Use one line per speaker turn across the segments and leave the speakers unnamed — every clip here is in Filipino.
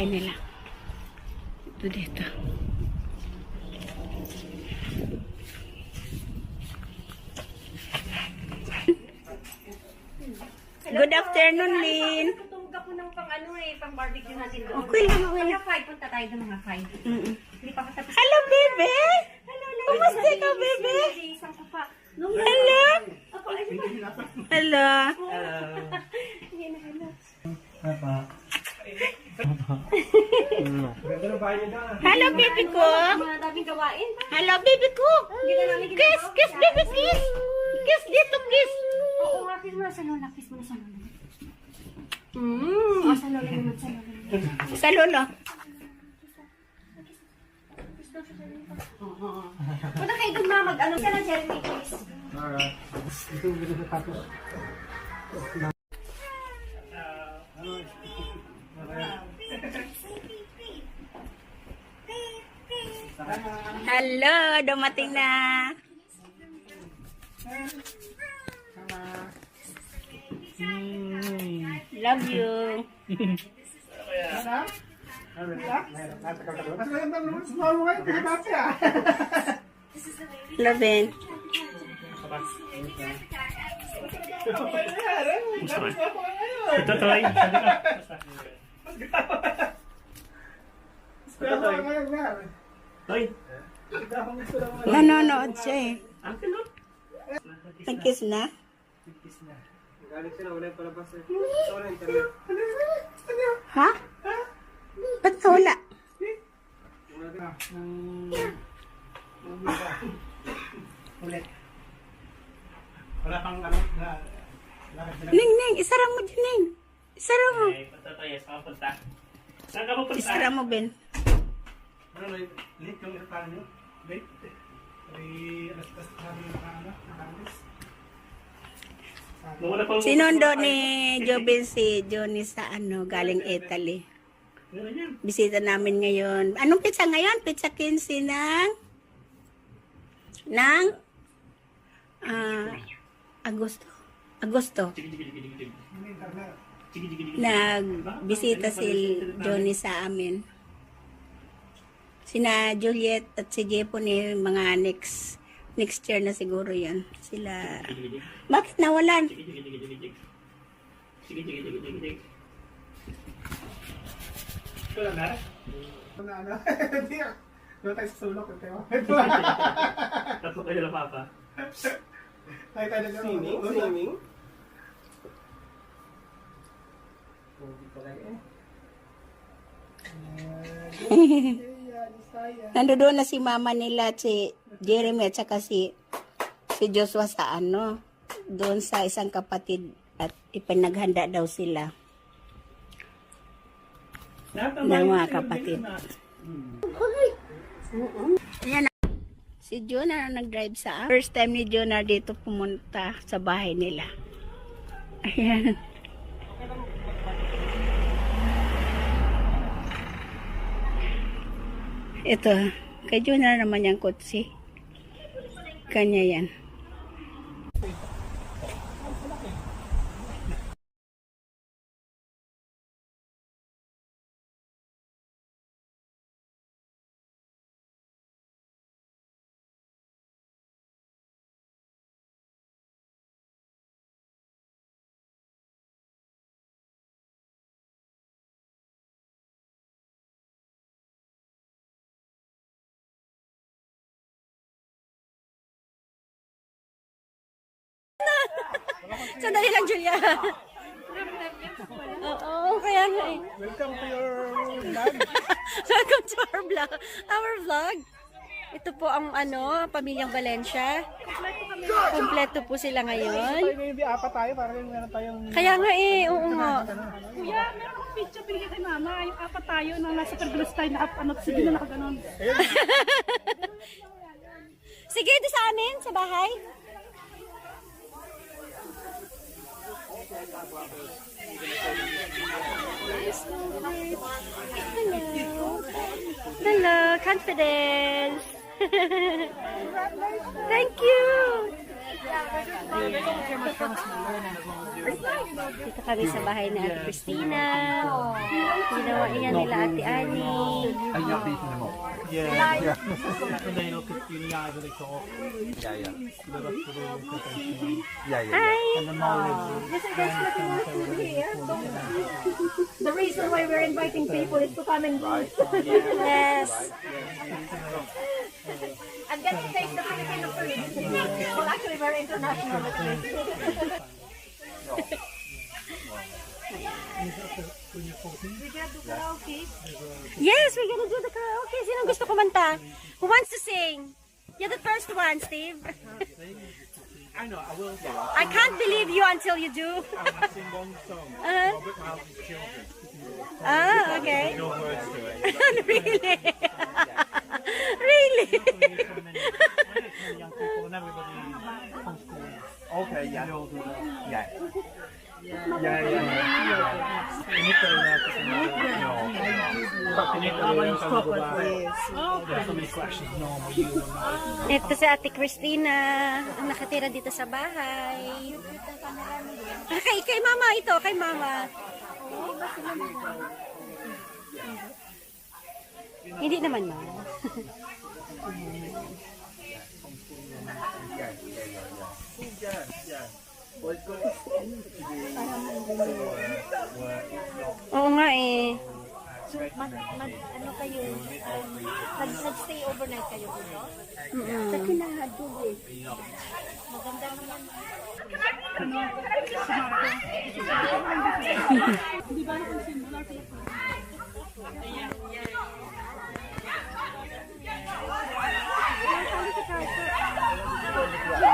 bahay nila. Ito dito. Good afternoon, Lynn.
Tutulog ako ng pang ano eh, pang barbecue natin doon.
Okay lang, okay lang.
Mga 5, punta tayo doon mga 5.
Mm-mm.
Hindi pa katapos.
Hello, baby!
Hello,
Kumusta ka, baby?
Isang ko pa.
Hello! Hello!
Ayan na, hello.
Hello, baby ko! Hello, baby ko! Kiss, kiss, baby, kiss! Kiss dito, kiss!
Oo kiss mo na sa lola. Kiss mo na sa lola. Mm. Oh, sa lola naman, sa lola.
Sa lolo.
Punta kayo doon mga mag-ano ka na, Jeremy, please.
Hello, dumating na. Love you. Love it.
Ito, Toy. Toy.
Nanonood siya eh.
Akin, no?
Nag-kiss na? Ha? Ba't nawala?
Wala pang ano, na, na.
Ning, Ning, isara mo dyan, Ning. Isara mo.
Okay, punta tayo. Saan ka punta? Saan ka pupunta?
Isara mo, Ben.
Ano, late late yung plano nyo? Late? Ay, alas alas sabi yung nakaano, nakaalis.
Sinundo ni Jobin si Johnny sa ano, galing Italy. Bisita namin ngayon. Anong pizza ngayon? Pizza 15 ng... ng... ah Agosto. Agosto. Nagbisita si Johnny sa amin. Sina Juliet at si Jepo ni mga next next year na siguro yan. Sila... Bakit nawalan?
Sige, sige, sige, sige, sige. Lang, Nara?
Ano, ano? Hindi. Doon tayo sa sulok. Ito.
Tatlo kayo na papa.
Tayo tayo na
Swimming? Swimming?
Nandoon na si mama nila, si Jeremy at saka si, si Joshua sa ano, doon sa isang kapatid at ipinaghanda daw sila ng mga kapatid. Ayan. Si Jonah na nag-drive sa First time ni Jonah dito pumunta sa bahay nila. Ayan. Ito, kay Jonah naman yung kutsi. Kanya yan. Sandali lang, Julia. Oo, kaya nga eh.
Welcome to your vlog.
Welcome to our vlog. Our vlog. Ito po ang ano, pamilyang Valencia. Kompleto po sila ngayon.
Di apat tayo. Para yung meron tayong...
Kaya nga eh, oo nga.
Kuya, meron akong picture binigay kay mama. Yung apat tayo na nasa pergulas tayo na ano, sige na nakaganon.
Sige, doon sa amin, sa bahay. Hello. Hello, confidence. Thank you.
Dito kami sa bahay ni Ate Christina. Ginawa iyan nila Ate Ani.
Yeah. yeah. and they look at you in the eyes and they talk. Yeah, yeah. Live up to the expectation.
Hi!
And the knowledge.
The reason why we're inviting people is to come and
Yes.
and get to taste the Filipino food. Well, actually, we're international.
Yes, we're gonna do the karaoke. Sinong gusto kumanta? Who wants to sing? You're the first one, Steve.
I know, I will do.
I can't believe you until you do.
I'll sing one song.
Uh-huh.
Robert Mouse's Children.
Ah, okay.
No words to it.
really? really?
For many, many young people and everybody from school.
Okay, yeah.
They all do that.
Yeah.
Yeah, yeah,
Ito si Ate Christina, ang nakatira dito sa bahay. Ah, kay, kay mama ito, kay mama. Hindi naman mama. Oo nga eh.
Mag, mag, ano kayo, um, nag, nag-stay overnight kayo dito?
Mm-mm.
Maganda naman.
Joshua,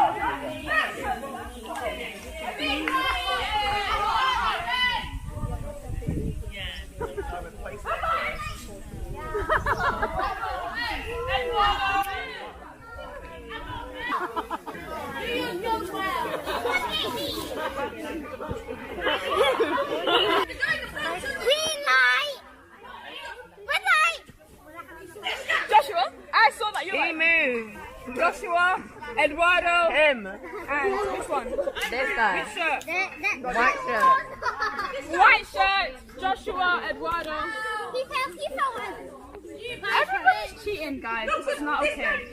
Eduardo, him, and which one? This guy. Which shirt? White shirt. White shirt. Joshua, Eduardo. Everybody's cheating, guys. This is not okay.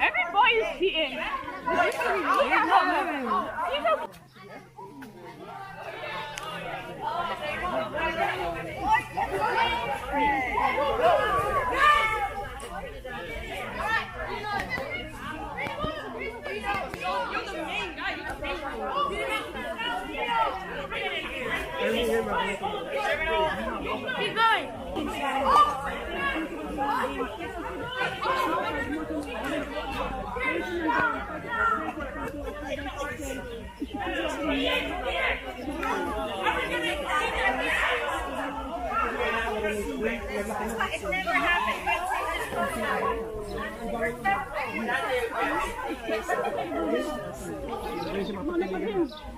Every boy is cheating. He's not moving. He's okay. Keep going.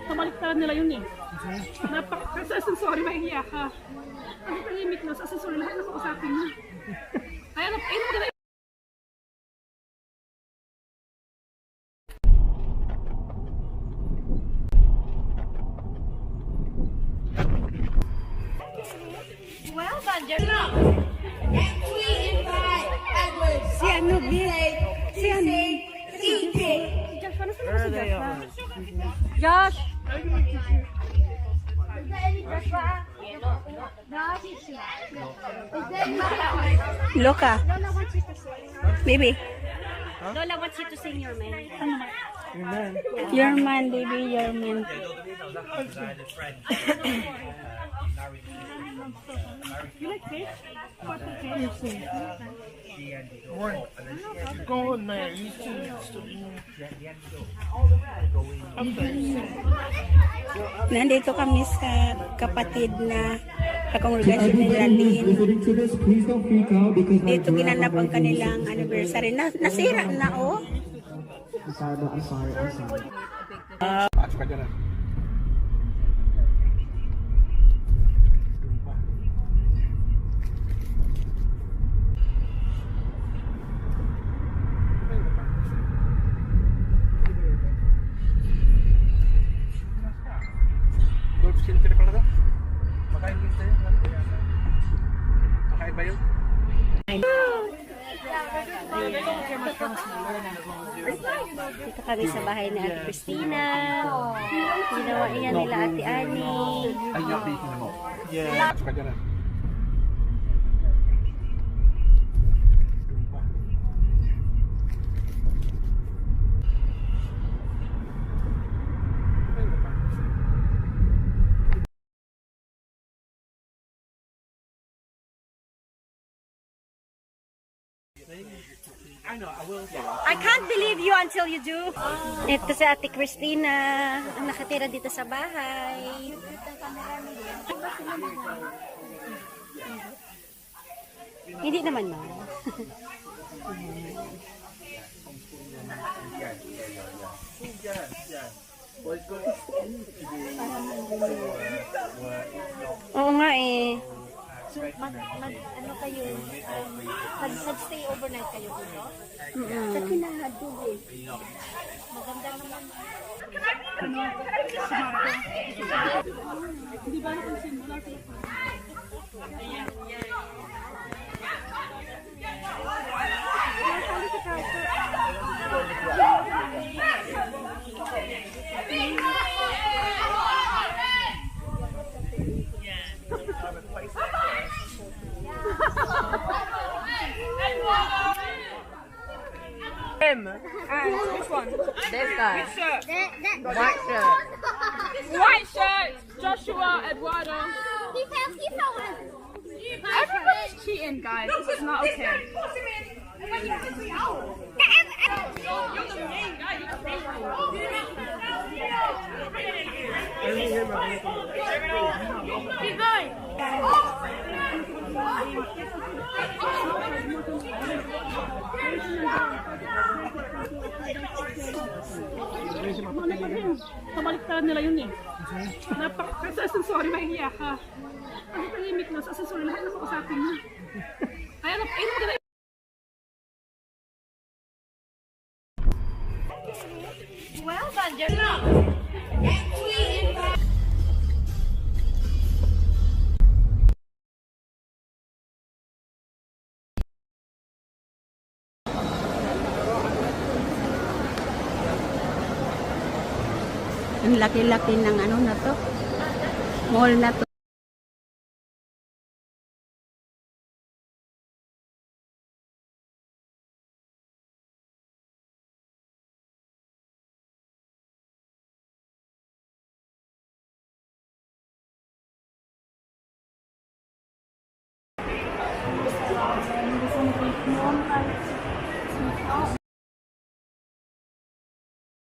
Kabaliktaran nila yun eh. Napak sa sorry, mahihiya ka. Ang tahimik na sa sorry, lahat na kausapin mo. Kaya na, eh, maganda
Si ano, Bill? Si ano?
Josh, paano sila si Josh? Ha?
Josh!
Loka. Baby.
Lola wants you to sing your man.
Your man, baby, your man.
You like fish? What the fish?
Go on there. You two.
Nandito kami sa kapatid na kakongregasyon ni
my
Dito ginanap ang kanilang anniversary. Na, nasira na, oh.
I'm sorry, I'm sorry, I'm sorry.
Patch ka dyan. ah.
Okay ba yun?
Dito kami sa bahay ni Ate Christina. Ginawa iyan nila Ate Ani.
Yeah. Suka dyan na.
I can't believe you until you do. Ito si Ate Christina, ang nakatira dito sa bahay. Hindi naman ma. Oo nga eh.
So, mag, mag, ano kayo, um, mag, mag-stay overnight kayo dito?
Mm-mm.
Maganda naman.
Him. And which one?
This guy.
Which shirt?
White shirt.
White shirt. Joshua Eduardo.
He fell, he fell.
Everybody's cheating, guys. This is not okay. Keep going.
Kabaliktad nila yun eh. Napak kasi as in, sorry, mahihiya ka. Ang tahimik na, as in, sorry, lahat na kausapin mo. Kaya, ano, ayun maganda
Well done, Jenna.
Laki-laki ng ano na to. Mall na to.